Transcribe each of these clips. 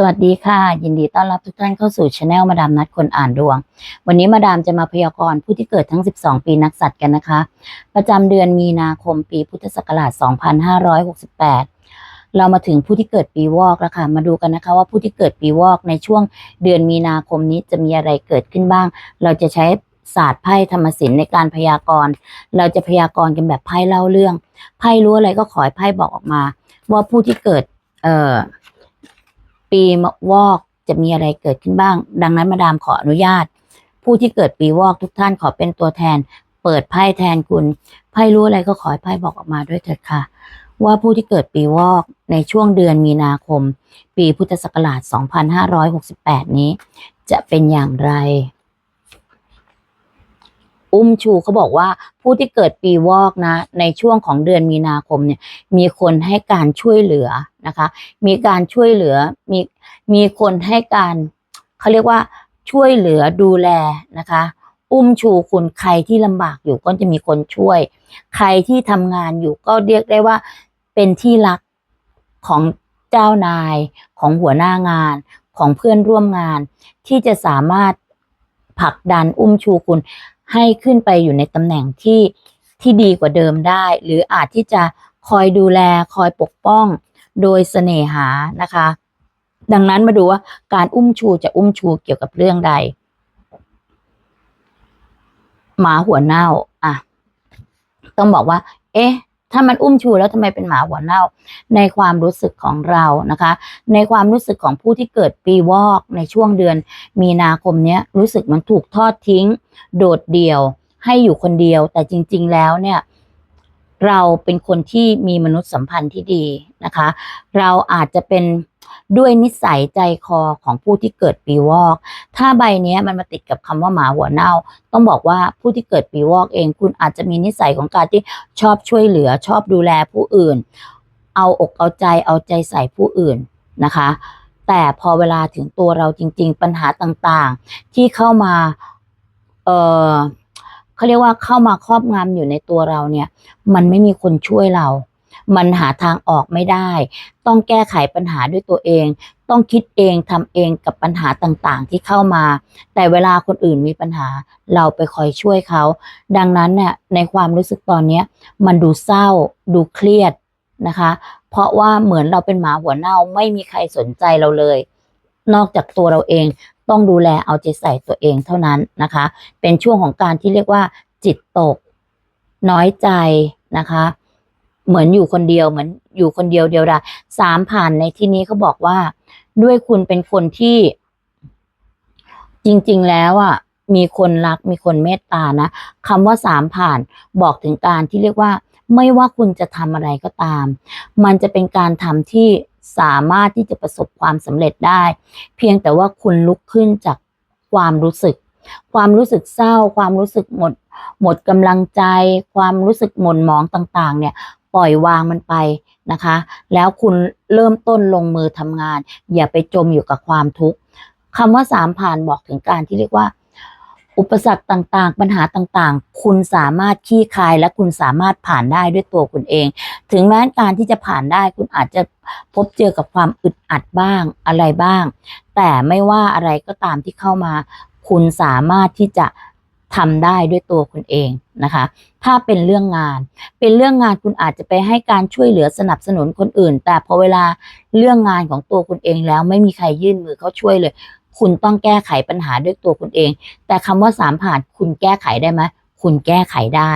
สวัสดีค่ะ ยินดีต้อนรับทุกท่านเข้าสู่ช anel มาดามนัดคนอ่านดวง วันนี้มาดามจะมาพยากรณ์ผู้ที่เกิดทั้ง 12 ปีนักสัตว์กันนะคะ ประจำเดือนมีนาคมปีพุทธศักราช 2568 เรามาถึงผู้ที่เกิดปีวอกแล้วค่ะ มาดูกันนะคะว่าผู้ที่เกิดปีวอกในช่วงเดือนมีนาคมนี้จะมีอะไรเกิดขึ้นบ้าง เราจะใช้ศาสตร์ไพ่ธรรมศิลป์ในการพยากรณ์ เราจะพยากรณ์กันแบบไพ่เล่าเรื่อง ไพ่รู้อะไรก็ขอให้ไพ่บอกออกมา ว่าผู้ที่เกิด เอ่อ ปีวอกจะมีอะไรเกิดขึ้นบ้าง ดังนั้นมาดามขออนุญาต ผู้ที่เกิดปีวอกทุกท่านขอเป็นตัวแทน เปิดไพ่แทนคุณไพ่รู้อะไรก็ขอให้ไพ่บอกออกมาด้วยเถิดค่ะ ว่าผู้ที่เกิดปีวอกในช่วงเดือนมีนาคม ปีพุทธศักราช 2568 นี้ จะเป็นอย่างไร อุ้มชูเขาบอกว่าผู้ที่เกิดปีวอกนะ ในช่วงของเดือนมีนาคมเนี่ยมีคนให้การช่วยเหลือนะคะ มีการช่วยเหลือมีมีคนให้การเขาเรียกว่าช่วยเหลือดูแลนะคะ อุ้มชูคุณใครที่ลำบากอยู่ก็จะมีคนช่วย ใครที่ทำงานอยู่ก็เรียกได้ว่าเป็นที่รักของเจ้านายของหัวหน้างานของเพื่อนร่วมงาน ที่จะสามารถผลักดันอุ้มชูคุณ ให้ขึ้นไปอยู่ในตำแหน่งที่ที่ดีกว่าเดิมได้ หรืออาจที่จะคอยดูแลคอยปกป้องโดยเสน่หานะคะ ดังนั้นมาดูว่าการอุ้มชูจะอุ้มชูเกี่ยวกับเรื่องใด หมาหัวเน่าอะ ต้องบอกว่า เอ๊ะ ถ้ามันอุ้มชูแล้วทำไมเป็นหมาหัวเน่า ในความรู้สึกของเรานะคะ ในความรู้สึกของผู้ที่เกิดปีวอกในช่วงเดือน มีนาคมเนี้ยรู้สึกมันถูกทอดทิ้ง โดดเดี่ยว ให้อยู่คนเดียว แต่จริง ๆ แล้วเนี่ยเราเป็นคนที่มีมนุษยสัมพันธ์ที่ดีนะคะ เราอาจจะเป็น ด้วยนิสัยใจคอของผู้ที่เกิดปีวอก ถ้าใบนี้มันมาติดกับคำว่าหมาหัวเน่า ต้องบอกว่าผู้ที่เกิดปีวอกเอง คุณอาจจะมีนิสัยของการที่ชอบช่วยเหลือชอบดูแลผู้อื่น เอาอกเอาใจเอาใจใส่ผู้อื่นนะคะ แต่พอเวลาถึงตัวเราจริง ๆ ปัญหาต่างๆ ที่เข้ามาเออเขาเรียกว่าเข้ามาครอบงำอยู่ในตัวเราเนี่ย มันไม่มีคนช่วยเรา มันหาทางออกไม่ได้ ต้องแก้ไขปัญหาด้วยตัวเอง ต้องคิดเองทำเองกับปัญหาต่างๆ ที่เข้ามา แต่เวลาคนอื่นมีปัญหาเราไปคอยช่วยเขา ดังนั้นเนี่ยในความรู้สึกตอนนี้มันดูเศร้า ดูเครียดนะคะ เพราะว่าเหมือนเราเป็นหมาหัวเน่าไม่มีใครสนใจเราเลย นอกจากตัวเราเองต้องดูแลเอาใจใส่ตัวเองเท่านั้นนะคะ เป็นช่วงของการที่เรียกว่าจิตตก น้อยใจนะคะ เหมือนอยู่คนเดียวเหมือนอยู่คนเดียวเดียวดายสามผ่านในที่นี้เขาบอกว่า ด้วยคุณเป็นคนที่ จริง ๆ แล้วอะมีคนรักมีคนเมตตานะคำว่าสามผ่านบอกถึงการที่เรียกว่า ไม่ว่าคุณจะทำอะไรก็ตาม มันจะเป็นการทำที่สามารถที่จะประสบความสำเร็จได้ เพียงแต่ว่าคุณลุกขึ้นจากความรู้สึก ความรู้สึกเศร้า ความรู้สึกหมด หมดกำลังใจ ความรู้สึกหม่นหมองต่าง ๆ เนี่ย ปล่อยวางมันไปนะคะ แล้วคุณเริ่มต้นลงมือทำงาน อย่าไปจมอยู่กับความทุกข์คำว่าสามผ่านบอกถึงการที่เรียกว่า อุปสรรคต่างๆ ปัญหาต่างๆ คุณสามารถขี้คายและคุณสามารถผ่านได้ด้วยตัวคุณเอง ถึงแม้การที่จะผ่านได้คุณอาจจะพบเจอกับความอึดอัดบ้างอะไรบ้าง แต่ไม่ว่าอะไรก็ตามที่เข้ามา คุณสามารถที่จะ ทำได้ด้วยตัวคุณเองนะคะ ถ้าเป็นเรื่องงาน เป็นเรื่องงานคุณอาจจะไปให้การช่วยเหลือสนับสนุนคนอื่น แต่พอเวลาเรื่องงานของตัวคุณเองแล้วไม่มีใครยื่นมือเข้าช่วยเลย คุณต้องแก้ไขปัญหาด้วยตัวคุณเอง แต่คำว่าสามผ่านคุณแก้ไขได้ไหมคุณแก้ไขได้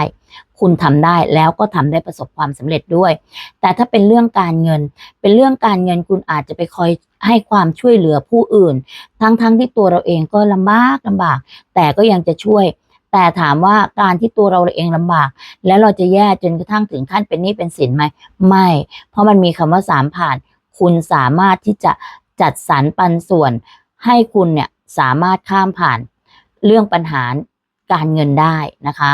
คุณทำได้แล้วก็ทำได้ประสบความสำเร็จด้วย แต่ถ้าเป็นเรื่องการเงิน เป็นเรื่องการเงินคุณอาจจะไปคอยให้ความช่วยเหลือผู้อื่น ทั้งๆทที่ตัวเราเองก็ลำบากลำบาก แต่ก็ยังจะช่วย แต่ถามว่าการที่ตัวเราเองลำบาก แล้วเราจะแย่จนกระทั่งถึงขั้นเป็นหนี้เป็นสินไหมไม่ เพราะมันมีคำว่าสามผ่าน คุณสามารถที่จะจัดสรรปันส่วน ให้คุณเนี่ยสามารถข้ามผ่านเรื่องปัญหาการเงินได้นะคะ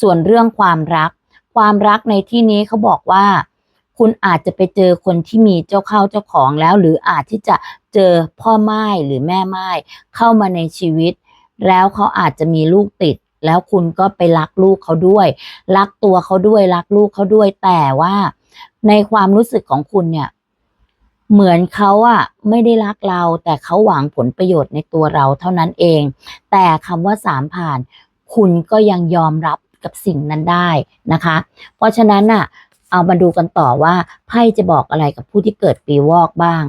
ส่วนเรื่องความรัก ความรักในที่นี้เขาบอกว่า คุณอาจจะไปเจอคนที่มีเจ้าเข้าเจ้าของแล้ว หรืออาจที่จะเจอพ่อไม้หรือแม่ไม้เข้ามาในชีวิต แล้วเขาอาจจะมีลูกติด แล้วคุณก็ไปรักลูกเขาด้วย รักตัวเขาด้วย รักลูกเขาด้วย แต่ว่าในความรู้สึกของคุณเนี่ย เหมือนเขาอะไม่ได้รักเรา แต่เขาหวังผลประโยชน์ในตัวเราเท่านั้นเอง แต่คำว่าสามผ่าน คุณก็ยังยอมรับกับสิ่งนั้นได้นะคะ เพราะฉะนั้นน่ะเอามาดูกันต่อว่าไพ่จะบอกอะไรกับผู้ที่เกิดปีวอกบ้าง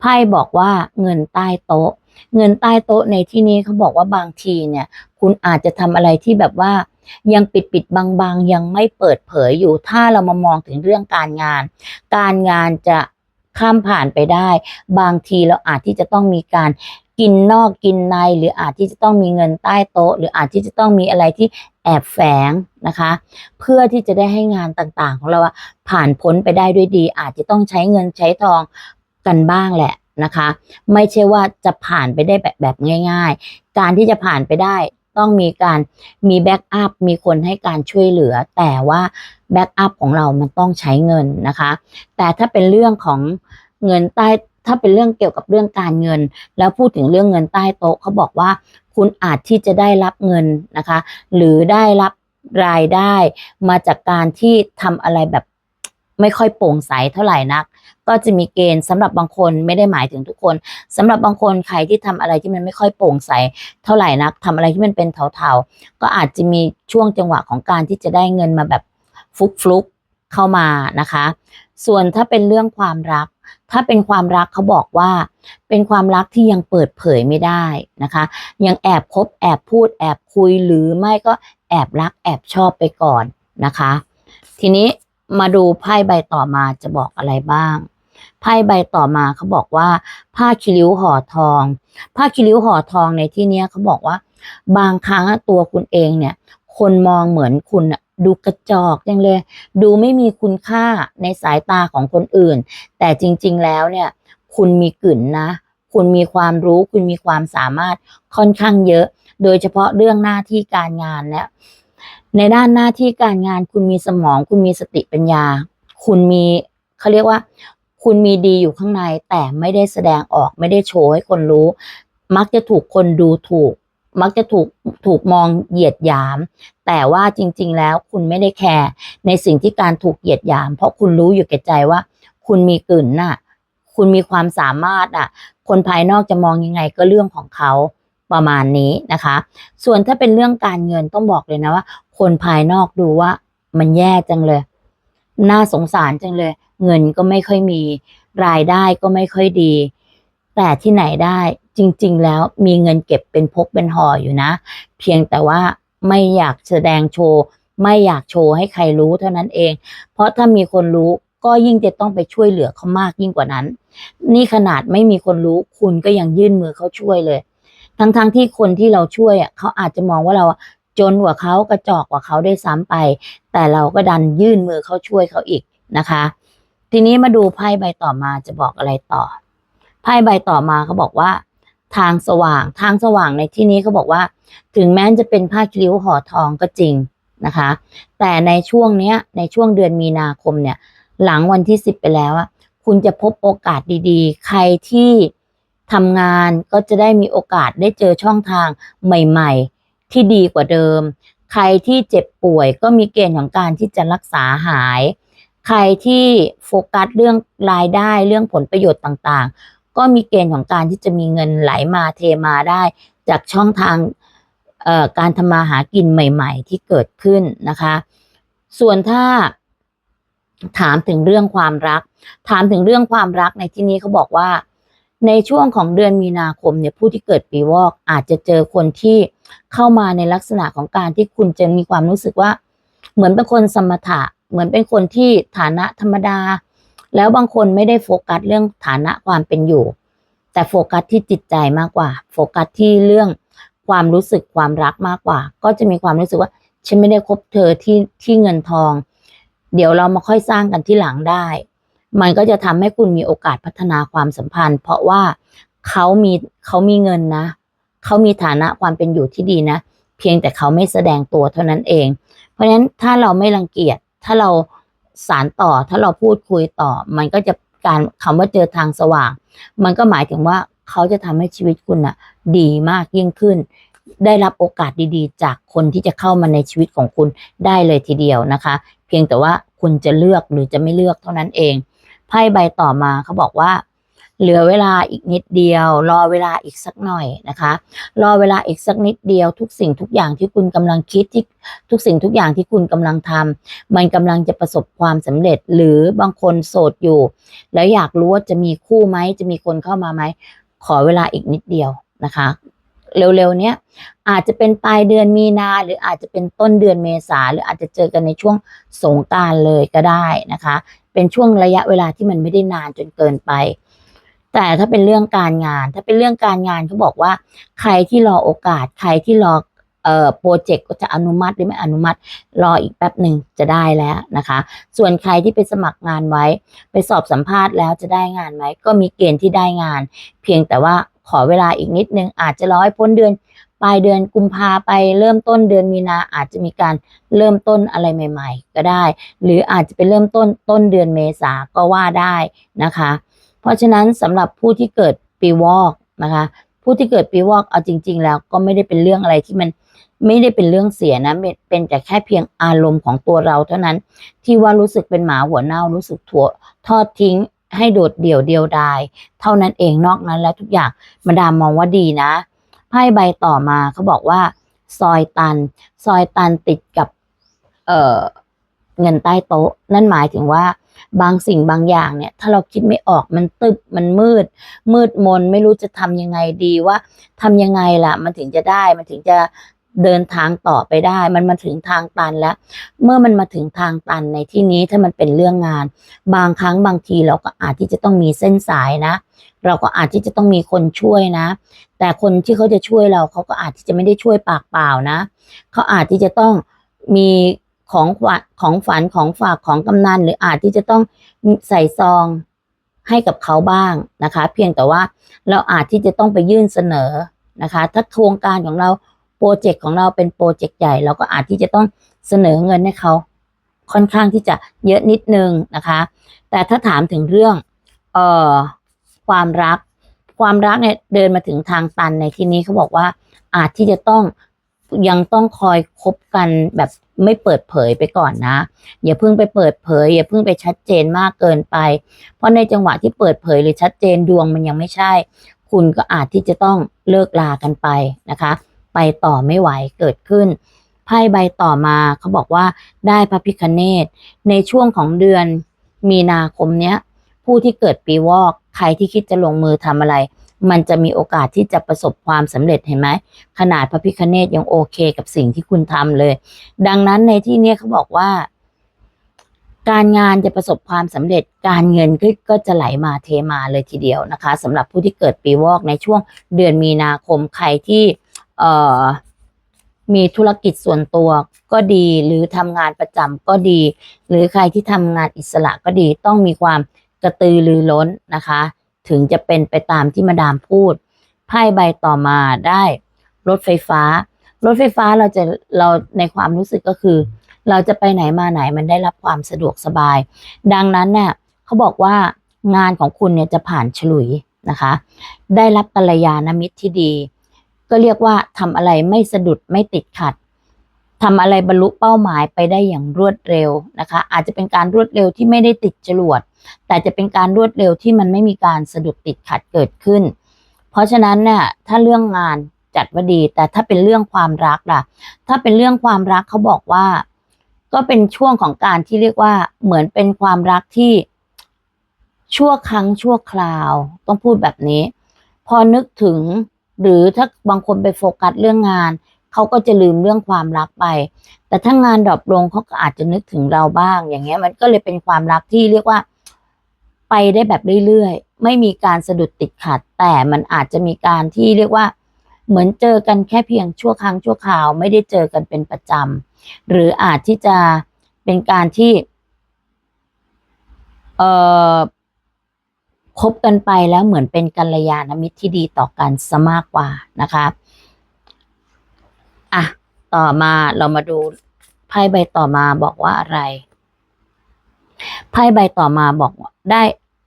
ไพ่บอกว่าเงินใต้โต๊ะ เงินใต้โต๊ะในที่นี้เขาบอกว่าบางทีเนี่ย คุณอาจจะทำอะไรที่แบบว่ายังปิดปิดบังบังๆยังไม่เปิดเผยอยู่ ถ้าเรามามองถึงเรื่องการงาน การงานจะข้ามผ่านไปได้ บางทีเราอาจที่จะต้องมีการกินนอกกินใน หรืออาจที่จะต้องมีเงินใต้โต๊ะ หรืออาจที่จะต้องมีอะไรที่แอบแฝงนะคะ เพื่อที่จะได้ให้งานต่างๆ ของเราผ่านพ้นไปได้ด้วยดี อาจจะต้องใช้เงินใช้ทองกันบ้างแหละ นะคะ ไม่ใช่ว่าจะผ่านไปได้แบบแบบง่าย ๆ การที่จะผ่านไปได้ต้องมีการมีแบ็กอัพมีคนให้การช่วยเหลือ แต่ว่าแบ็กอัพของเรามันต้องใช้เงินนะคะ แต่ถ้าเป็นเรื่องของเงินใต้ถ้าเป็นเรื่องเกี่ยวกับเรื่องการเงิน แล้วพูดถึงเรื่องเงินใต้โต๊ะเขาบอกว่าคุณอาจที่จะได้รับเงินนะคะ หรือได้รับรายได้มาจากการที่ทำอะไรแบบ ไม่ค่อยโปร่งใสเท่าไหร่นัก ก็จะมีเกณฑ์สำหรับบางคนไม่ได้หมายถึงทุกคนสำหรับบางคนใครที่ทำอะไรที่มันไม่ค่อยโปร่งใสเท่าไหร่นักทำอะไรที่มันเป็นเทาๆ ก็อาจจะมีช่วงจังหวะของการที่จะได้เงินมาแบบฟลุกๆเข้ามานะคะ ส่วนถ้าเป็นเรื่องความรัก ถ้าเป็นความรักเขาบอกว่า เป็นความรักที่ยังเปิดเผยไม่ได้นะคะ ยังแอบคบแอบพูดแอบคุยหรือไม่ก็แอบรักแอบชอบไปก่อนนะคะ ทีนี้ มาดูไพ่ใบต่อมาจะบอกอะไรบ้าง ไพ่ใบต่อมาเขาบอกว่า ผ้าคิริ้วห่อทอง ผ้าคิริ้วห่อทองในที่เนี้ยเขาบอกว่า บางครั้งตัวคุณเองเนี่ย คนมองเหมือนคุณดูกระจอกจังเลย ดูไม่มีคุณค่าในสายตาของคนอื่น แต่จริง ๆ แล้วเนี่ย คุณมีกลิ่นนะ คุณมีความรู้ คุณมีความสามารถค่อนข้างเยอะ โดยเฉพาะเรื่องหน้าที่การงานเนี่ย ในด้านหน้าที่การงานคุณมีสมอง คุณมีสติปัญญา คุณมีเขาเรียกว่า คุณมีดีอยู่ข้างในแต่ไม่ได้แสดงออกไม่ได้โชว์ให้คนรู้ มักจะถูกคนดูถูก มักจะถูกถูกมองเหยียดหยาม แต่ว่าจริง ๆ แล้วคุณไม่ได้แคร์ในสิ่งที่การถูกเหยียดหยาม เพราะคุณรู้อยู่แก่ใจว่า คุณมีกลิ่นน่ะ คุณมีความสามารถอะ คนภายนอกจะมองยังไงก็เรื่องของเขา ประมาณนี้นะคะ ส่วนถ้าเป็นเรื่องการเงินต้องบอกเลยนะว่า คนภายนอกดูว่ามันแย่จังเลย น่าสงสารจังเลย เงินก็ไม่ค่อยมี รายได้ก็ไม่ค่อยดี แต่ที่ไหนได้จริง ๆ แล้วมีเงินเก็บเป็นพกเป็นห่ออยู่นะ เพียงแต่ว่าไม่อยากแสดงโชว์ ไม่อยากโชว์ให้ใครรู้เท่านั้นเอง เพราะถ้ามีคนรู้ก็ยิ่งจะต้องไปช่วยเหลือเขามากยิ่งกว่านั้น นี่ขนาดไม่มีคนรู้คุณก็ยังยื่นมือเขาช่วยเลย ทั้งๆทที่คนที่เราช่วยอะเขาอาจจะมองว่าเราจนกว่าเขากระจอกกว่าเขาได้วยซ้ำไป แต่เราก็ดันยื่นมือเขาช่วยเขาอีกนะคะ ทีนี้มาดูไพ่ใบต่อมาจะบอกอะไรต่อไพ่ใบต่อมาเขาบอกว่า ทางสว่างทางสว่างในที่นี้เขาบอกว่า ถึงแม้จะเป็นผ้าคิริ้วห่อทองก็จริงนะคะ แต่ในช่วงเนี้ยในช่วงเดือนมีนาคมเนี่ย หลังวันที่สิบไปแล้วอะคุณจะพบโอกาสดีๆ ใครที่ ทำงานก็จะได้มีโอกาสได้เจอช่องทางใหม่ๆ ที่ดีกว่าเดิม ใครที่เจ็บป่วยก็มีเกณฑ์ของการที่จะรักษาหาย ใครที่โฟกัสเรื่องรายได้เรื่องผลประโยชน์ต่างๆ ก็มีเกณฑ์ของการที่จะมีเงินไหลมาเทมาได้ จากช่องทางการทำมาหากินใหม่ ๆ ที่เกิดขึ้นนะคะ ส่วนถ้าถามถึงเรื่องความรัก ถามถึงเรื่องความรักในที่นี้เขาบอกว่า ในช่วงของเดือนมีนาคมเนี่ยผู้ที่เกิดปีวอกอาจจะเจอคนที่เข้ามาในลักษณะของการที่คุณจะมีความรู้สึกว่า เหมือนเป็นคนสมถะ เหมือนเป็นคนที่ฐานะธรรมดา แล้วบางคนไม่ได้โฟกัสเรื่องฐานะความเป็นอยู่ แต่โฟกัสที่จิตใจมากกว่า โฟกัสที่เรื่องความรู้สึกความรักมากกว่า ก็จะมีความรู้สึกว่าฉันไม่ได้คบเธอที่ที่เงินทอง เดี๋ยวเรามาค่อยสร้างกันที่หลังได้ มันก็จะทำให้คุณมีโอกาสพัฒนาความสัมพันธ์ เพราะว่าเขามีเขามีเงินนะเขามีฐานะความเป็นอยู่ที่ดีนะ เพียงแต่เขาไม่แสดงตัวเท่านั้นเอง เพราะฉะนั้นถ้าเราไม่รังเกียจถ้าเราสารต่อถ้าเราพูดคุยต่อ มันก็จะการคำว่าเจอทางสว่าง มันก็หมายถึงว่าเขาจะทำให้ชีวิตคุณน่ะดีมากยิ่งขึ้น ได้รับโอกาสดีๆ จากคนที่จะเข้ามาในชีวิตของคุณได้เลยทีเดียวนะคะ เพียงแต่ว่าคุณจะเลือกหรือจะไม่เลือกเท่านั้นเอง ไพ่ใบต่อมาเขาบอกว่า เหลือเวลาอีกนิดเดียว รอเวลาอีกสักหน่อยนะคะ รอเวลาอีกสักนิดเดียว ทุกสิ่งทุกอย่างที่คุณกำลังคิดที่ทุกสิ่งทุกอย่างที่คุณกำลังทำมันกำลังจะประสบความสำเร็จหรือบางคนโสดอยู่ แล้วอยากรู้ว่าจะมีคู่ไหมจะมีคนเข้ามาไหมขอเวลาอีกนิดเดียวนะคะเร็วๆเนี้ยอาจจะเป็นปลายเดือนมีนาหรืออาจจะเป็นต้นเดือนเมษาหรืออาจจะเจอกันในช่วงสงการเลยก็ได้นะคะ เป็นช่วงระยะเวลาที่มันไม่ได้นานจนเกินไป แต่ถ้าเป็นเรื่องการงาน ถ้าเป็นเรื่องการงานเขาบอกว่า ใครที่รอโอกาส ใครที่รอเอ่อโปรเจกต์ก็จะอนุมัติหรือไม่อนุมัติ รออีกแป๊บหนึ่งจะได้แล้วนะคะ ส่วนใครที่ไปสมัครงานไว้ ไปสอบสัมภาษณ์แล้วจะได้งานไหมก็มีเกณฑ์ที่ได้งาน เพียงแต่ว่าขอเวลาอีกนิดนึงอาจจะรอให้พ้นเดือน ปลายเดือนกุมภาไปเริ่มต้นเดือนมีนาอาจจะมีการเริ่มต้นอะไรใหม่ ๆ ก็ได้ หรืออาจจะเป็นเริ่มต้นต้นเดือนเมษาก็ว่าได้นะคะ เพราะฉะนั้นสำหรับผู้ที่เกิดปีวอกนะคะผู้ที่เกิดปีวอกเอาจริง ๆ แล้วก็ไม่ได้เป็นเรื่องอะไรที่มันไม่ได้เป็นเรื่องเสียนะ เป็นเป็นแต่แค่เพียงอารมณ์ของตัวเราเท่านั้น ที่ว่ารู้สึกเป็นหมาหัวเน่ารู้สึกถั่วทอดทิ้งให้โดดเดี่ยวเดียวดาย เท่านั้นเองนอกนั้นแล้วทุกอย่างมาดามมองว่าดีนะ ไพ่ใบต่อมาเขาบอกว่า ซอยตัน ซอยตันติดกับ เอ่อเงินใต้โต๊ะ นั่นหมายถึงว่า บางสิ่งบางอย่างเนี่ย ถ้าเราคิดไม่ออกมันตึบมันมืด มืดมนไม่รู้จะทำยังไงดีว่าทำยังไงล่ะ มันถึงจะได้มันถึงจะเดินทางต่อไปได้ มันมาถึงทางตันแล้ว เมื่อมันมาถึงทางตันในที่นี้ถ้ามันเป็นเรื่องงาน บางครั้งบางทีเราก็อาจที่จะต้องมีเส้นสายนะ เราก็อาจที่จะต้องมีคนช่วยนะ แต่คนที่เขาจะช่วยเราเขาก็อาจที่จะไม่ได้ช่วยปากเปล่านะ เขาอาจที่จะต้องมีของขวัญของฝันของฝากของกำนันหรืออาจที่จะต้องใส่ซองให้กับเขาบ้างนะคะ เพียงแต่ว่าเราอาจที่จะต้องไปยื่นเสนอนะคะ ถ้าโครงการของเราโปรเจกต์ของเราเป็นโปรเจกต์ใหญ่ เราก็อาจที่จะต้องเสนอเงินให้เขาค่อนข้างที่จะเยอะนิดนึงนะคะ แต่ถ้าถามถึงเรื่อง เอ่อ ความรัก ความรักเนี่ยเดินมาถึงทางตันในที่นี้เขาบอกว่า อาจที่จะต้องยังต้องคอยคบกันแบบไม่เปิดเผยไปก่อนนะ อย่าเพิ่งไปเปิดเผย อย่าเพิ่งไปชัดเจนมากเกินไป เพราะในจังหวะที่เปิดเผยหรือชัดเจนดวงมันยังไม่ใช่ คุณก็อาจที่จะต้องเลิกลากันไปนะคะ ไปต่อไม่ไหวเกิดขึ้นไพ่ใบต่อมาเขาบอกว่าได้พระพิคเนตในช่วงของเดือนมีนาคมเนี้ย ผู้ที่เกิดปีวอก ใครที่คิดจะลงมือทำอะไร มันจะมีโอกาสที่จะประสบความสำเร็จเห็นไหมขนาดพระพิคเนตยังโอเคกับสิ่งที่คุณทำเลย ดังนั้นในที่เนี้ยเขาบอกว่า การงานจะประสบความสำเร็จ การเงินก็จะไหลมาเทมาเลยทีเดียวนะคะสำหรับผู้ที่เกิดปีวอกในช่วงเดือนมีนาคมใครที่เอ่อมีธุรกิจส่วนตัวก็ดีหรือทำงานประจำก็ดี หรือใครที่ทำงานอิสระก็ดีต้องมีความ กระตือรือร้นนะคะ ถึงจะเป็นไปตามที่มาดามพูดไพ่ใบต่อมาได้รถไฟฟ้า รถไฟฟ้าเราจะเราในความรู้สึกก็คือ เราจะไปไหนมาไหนมันได้รับความสะดวกสบาย ดังนั้นเนี่ยเขาบอกว่างานของคุณเนี่ยจะผ่านฉลุยนะคะ ได้รับกัลยาณมิตรที่ดี ก็เรียกว่าทำอะไรไม่สะดุดไม่ติดขัดทำอะไรบรรลุเป้าหมายไปได้อย่างรวดเร็วนะคะ อาจจะเป็นการรวดเร็วที่ไม่ได้ติดจรวด แต่จะเป็นการรวดเร็วที่มันไม่มีการสะดุดติดขัดเกิดขึ้น เพราะฉะนั้นเนี่ยถ้าเรื่องงานจัดว่าดี แต่ถ้าเป็นเรื่องความรักล่ะ ถ้าเป็นเรื่องความรักเขาบอกว่า ก็เป็นช่วงของการที่เรียกว่าเหมือนเป็นความรักที่ชั่วครั้งชั่วคราว ต้องพูดแบบนี้ พอนึกถึง หรือถ้าบางคนไปโฟกัสเรื่องงานเขาก็จะลืมเรื่องความรักไป แต่ถ้างานดรอปลงเขาก็อาจจะนึกถึงเราบ้าง อย่างเงี้ย มันก็เลยเป็นความรักที่เรียกว่า ไปได้แบบเรื่อยๆ ไม่มีการสะดุดติดขัด แต่มันอาจจะมีการที่เรียกว่า เหมือนเจอกันแค่เพียงชั่วครั้งชั่วคราว ไม่ได้เจอกันเป็นประจำหรืออาจที่จะเป็นการที่เอ่อคบกันไปแล้วเหมือนเป็นกัลยาณมิตรที่ดีต่อกันซะมากกว่านะคะอะต่อมาเรามาดูไพ่ใบต่อมาบอกว่าอะไรไพ่ใบต่อมาบอกได้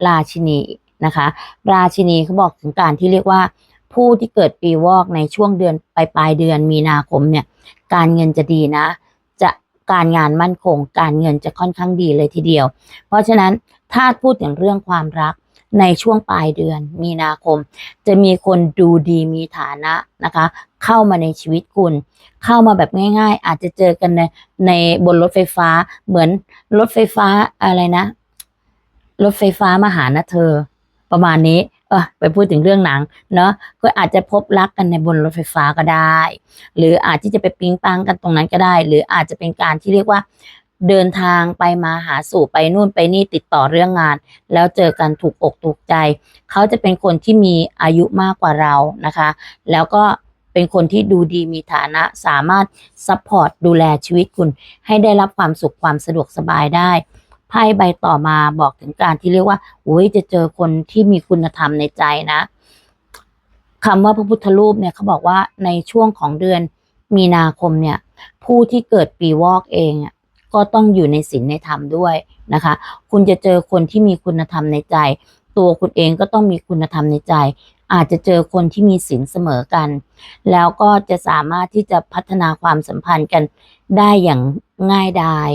ราชินีนะคะราชินีเขาบอกถึงการที่เรียกว่าผู้ที่เกิดปีวอกในช่วงเดือนปลายปลายเดือนมีนาคมเนี่ย การเงินจะดีนะ จะการงานมั่นคง การเงินจะค่อนข้างดีเลยทีเดียว เพราะฉะนั้นถ้าพูดถึงเรื่องความรักในช่วงปลายเดือนมีนาคม จะมีคนดูดีมีฐานะนะคะ เข้ามาในชีวิตคุณ เข้ามาแบบง่าย ๆ อาจจะเจอกันในในบนรถไฟฟ้าเหมือนรถไฟฟ้าอะไรนะ รถไฟฟ้ามาหานะเธอ ประมาณนี้ เออไปพูดถึงเรื่องหนัง เนาะก็อาจจะพบรักกันในบนรถไฟฟ้าก็ได้ หรืออาจที่จะไปปิ๊งปังกันตรงนั้นก็ได้ หรืออาจจะเป็นการที่เรียกว่าเดินทางไปมาหาสู่ไปนู่นไปนี่ติดต่อเรื่องงาน แล้วเจอกันถูกอกถูกใจ เขาจะเป็นคนที่มีอายุมากกว่าเรานะคะ แล้วก็เป็นคนที่ดูดีมีฐานะสามารถซัพพอร์ตดูแลชีวิตคุณ ให้ได้รับความสุขความสะดวกสบายได้ ไพ่ใบต่อมาบอกถึงการที่เรียกว่าโอ้ยจะเจอคนที่มีคุณธรรมในใจนะคำว่าพระพุทธรูปเนี่ยเขาบอกว่าในช่วงของเดือนมีนาคมเนี่ย ผู้ที่เกิดปีวอกเองก็ต้องอยู่ในศีลในธรรมด้วยนะคะ คุณจะเจอคนที่มีคุณธรรมในใจ ตัวคุณเองก็ต้องมีคุณธรรมในใจ อาจจะเจอคนที่มีศีลเสมอกัน แล้วก็จะสามารถที่จะพัฒนาความสัมพันธ์กัน ได้อย่างง่ายดาย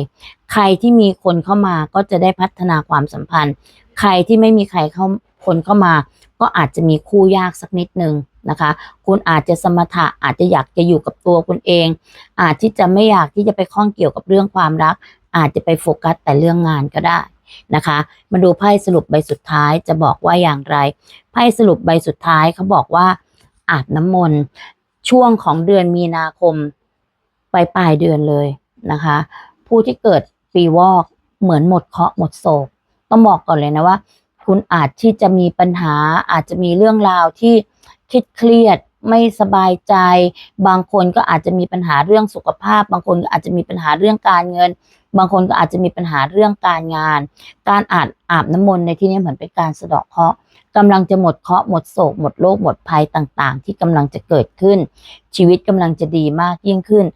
ใครที่มีคนเข้ามาก็จะได้พัฒนาความสัมพันธ์ ใครที่ไม่มีใครเข้าคนเข้ามา ก็อาจจะมีคู่ยากสักนิดนึงนะคะ คุณอาจจะสมถะอาจจะอยากจะอยู่กับตัวคุณเอง อาจที่จะไม่อยากที่จะไปข้องเกี่ยวกับเรื่องความรัก อาจจะไปโฟกัสแต่เรื่องงานก็ได้นะคะ มาดูไพ่สรุปใบสุดท้ายจะบอกว่าอย่างไร ไพ่สรุปใบสุดท้ายเขาบอกว่าอาบน้ำมนต์ช่วงของเดือนมีนาคม ไปปลายเดือนเลยนะคะ ผู้ที่เกิดปีวอกเหมือนหมดเคราะห์หมดโศก ต้องบอกก่อนเลยนะว่า คุณอาจที่จะมีปัญหาอาจจะมีเรื่องราวที่คิดเครียดไม่สบายใจ บางคนก็อาจจะมีปัญหาเรื่องสุขภาพ บางคนก็อาจจะมีปัญหาเรื่องการเงิน บางคนก็อาจจะมีปัญหาเรื่องการงาน การอาบอาบน้ำมนต์ในที่นี้เหมือนเป็นการสะเดาะเคราะห์กำลังจะหมดเคราะห์หมดโศก หมดโรคหมดภัยต่างๆ ที่กำลังจะเกิดขึ้น ชีวิตกำลังจะดีมากยิ่งขึ้น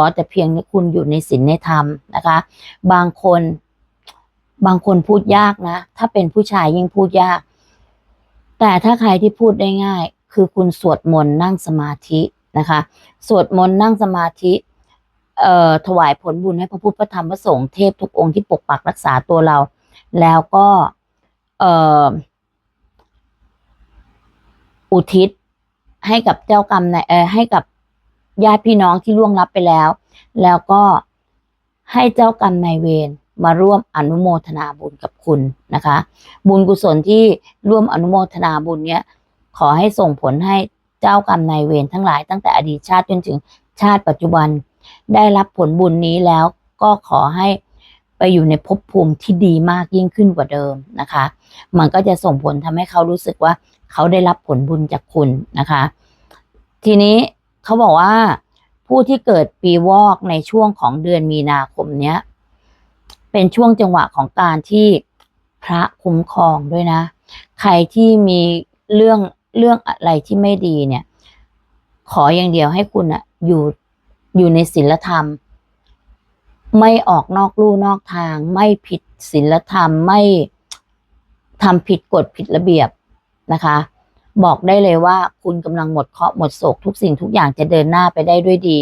อแต่เพียงให้คุณอยู่ในศีลในธรรมนะคะ บางคน บางคนพูดยากนะ ถ้าเป็นผู้ชายยิ่งพูดยาก แต่ถ้าใครที่พูดได้ง่าย คือคุณสวดมนต์นั่งสมาธินะคะ สวดมนต์นั่งสมาธิเอ่อถวายผลบุญให้พระพุทธพระธรรมพระสงฆ์เทพทุกองค์ที่ปกปักรักษาตัวเรา แล้วก็เอ่ออุทิศให้กับเจ้ากรรมนายเออให้กับ ญาติพี่น้องที่ล่วงลับไปแล้ว แล้วก็ให้เจ้ากรรมนายเวรมาร่วมอนุโมทนาบุญกับคุณนะคะ บุญกุศลที่ร่วมอนุโมทนาบุญเนี้ยขอให้ส่งผลให้เจ้ากรรมนายเวรทั้งหลายตั้งแต่อดีตชาติจนถึงชาติปัจจุบันได้รับผลบุญนี้แล้วก็ขอให้ไปอยู่ในภพภูมิที่ดีมากยิ่งขึ้นกว่าเดิมนะคะ มันก็จะส่งผลทำให้เขารู้สึกว่าเขาได้รับผลบุญจากคุณนะคะ ทีนี้ เขาบอกว่าผู้ที่เกิดปีวอกในช่วงของเดือนมีนาคมเนี้ย เป็นช่วงจังหวะของการที่พระคุ้มครองด้วยนะ ใครที่มีเรื่องเรื่องอะไรที่ไม่ดีเนี่ย ขออย่างเดียวให้คุณอะอยู่อยู่ในศีลธรรม ไม่ออกนอกลู่นอกทาง ไม่ผิดศีลธรรมไม่ทำผิดกฎผิดระเบียบนะคะ บอกได้เลยว่าคุณกำลังหมดเคราะห์หมดโศกทุกสิ่งทุกอย่างจะเดินหน้าไปได้ด้วยดี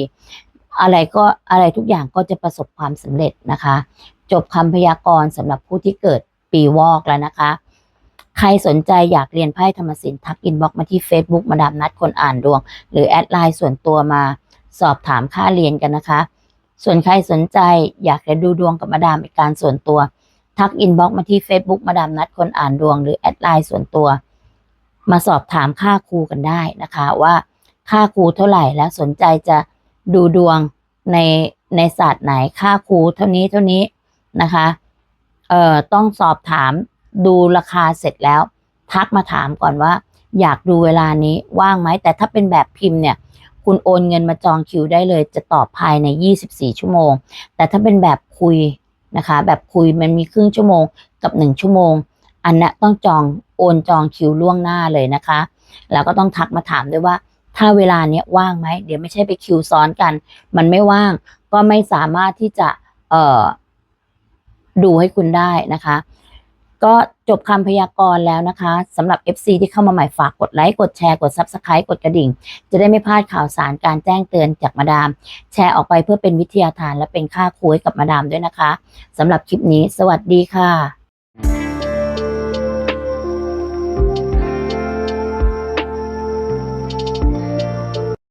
อะไรก็อะไรทุกอย่างก็จะประสบความสำเร็จนะคะ จบคำพยากรณ์สำหรับผู้ที่เกิดปีวอกแล้วนะคะ ใครสนใจอยากเรียนไพ่ธรรมศิลป์ทักอินบ็อกมาที่ Facebook มาดามนัดคนอ่านดวง หรือแอดไลน์ส่วนตัวมาสอบถามค่าเรียนกันนะคะ ส่วนใครสนใจอยากจะดูดวงกับมาดามเป็นการส่วนตัว ทักอินบ็อกมาที่ Facebook มาดามนัดคนอ่านดวง หรือแอดไลน์ส่วนตัว มาสอบถามค่าครูกันได้นะคะว่าค่าครูเท่าไหร่แล้วสนใจจะดูดวงในในศาสตร์ไหนค่าครูเท่านี้เท่านี้นะคะเอ่อต้องสอบถามดูราคาเสร็จแล้ว ทักมาถามก่อนว่า อยากดูเวลานี้ว่างไหมแต่ถ้าเป็นแบบพิมพ์เนี่ย คุณโอนเงินมาจองคิวได้เลย จะตอบภายใน 24 ชั่วโมง แต่ถ้าเป็นแบบคุยนะคะ แบบคุยมันมีครึ่งชั่วโมงกับ 1 ชั่วโมง อันนั้นต้องจองโอนจองคิวล่วงหน้าเลยนะคะ แล้วก็ต้องทักมาถามด้วยว่า ถ้าเวลาเนี้ยว่างไหมเดี๋ยวไม่ใช่ไปคิวซ้อนกัน มันไม่ว่างก็ไม่สามารถที่จะเอ่อดูให้คุณได้นะคะ ก็จบคำพยากรณ์แล้วนะคะสำหรับ FC ที่เข้ามาใหม่ฝากกดไลค์กดแชร์กด Subscribe กดกระดิ่ง จะได้ไม่พลาดข่าวสารการแจ้งเตือนจากมาดาม แชร์ออกไปเพื่อเป็นวิทยาทานและเป็นค่าคุยกับมาดามด้วยนะคะสำหรับคลิปนี้ สวัสดีค่ะ